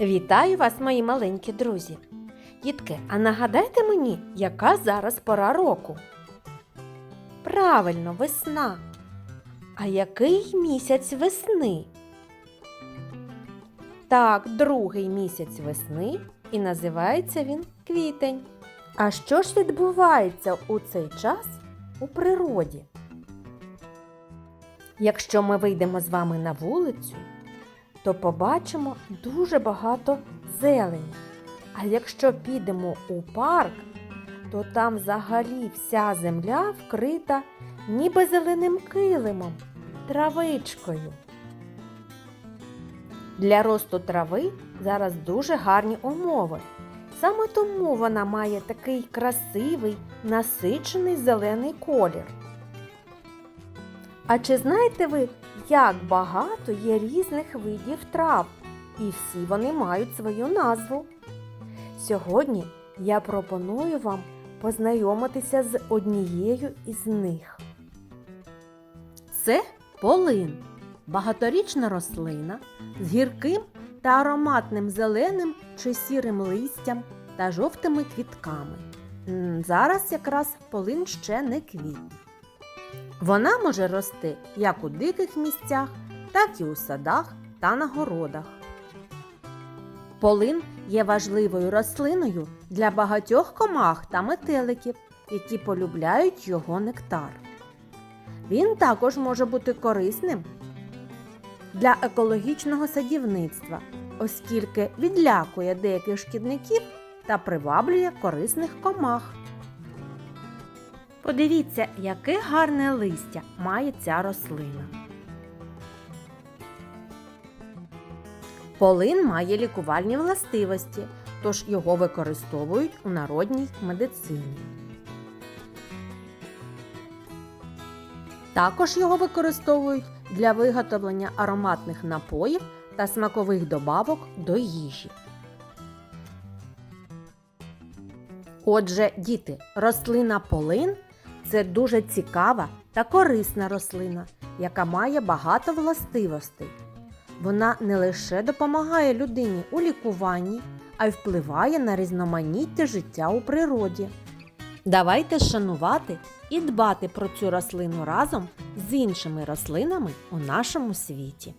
Вітаю вас, мої маленькі друзі. Дітки, а нагадайте мені, яка зараз пора року? Правильно, весна. А який місяць весни? Так, другий місяць весни і називається він квітень. А що ж відбувається у цей час у природі? Якщо ми вийдемо з вами на вулицю, то побачимо дуже багато зелені. А якщо підемо у парк, то там взагалі вся земля вкрита ніби зеленим килимом, травичкою. Для росту трави зараз дуже гарні умови. Саме тому вона має такий красивий, насичений зелений колір. А чи знаєте ви, як багато є різних видів трав, і всі вони мають свою назву? Сьогодні я пропоную вам познайомитися з однією із них. Це полин, багаторічна рослина з гірким та ароматним зеленим чи сірим листям та жовтими квітками. Зараз якраз полин ще не квітне. Вона може рости як у диких місцях, так і у садах та на городах. Полин є важливою рослиною для багатьох комах та метеликів, які полюбляють його нектар. Він також може бути корисним для екологічного садівництва, оскільки відлякує деяких шкідників та приваблює корисних комах. Подивіться, яке гарне листя має ця рослина. Полин має лікувальні властивості, тож його використовують у народній медицині. Також його використовують для виготовлення ароматних напоїв та смакових добавок до їжі. Отже, діти, рослина полин це дуже цікава та корисна рослина, яка має багато властивостей. Вона не лише допомагає людині у лікуванні, а й впливає на різноманіття життя у природі. Давайте шанувати і дбати про цю рослину разом з іншими рослинами у нашому світі.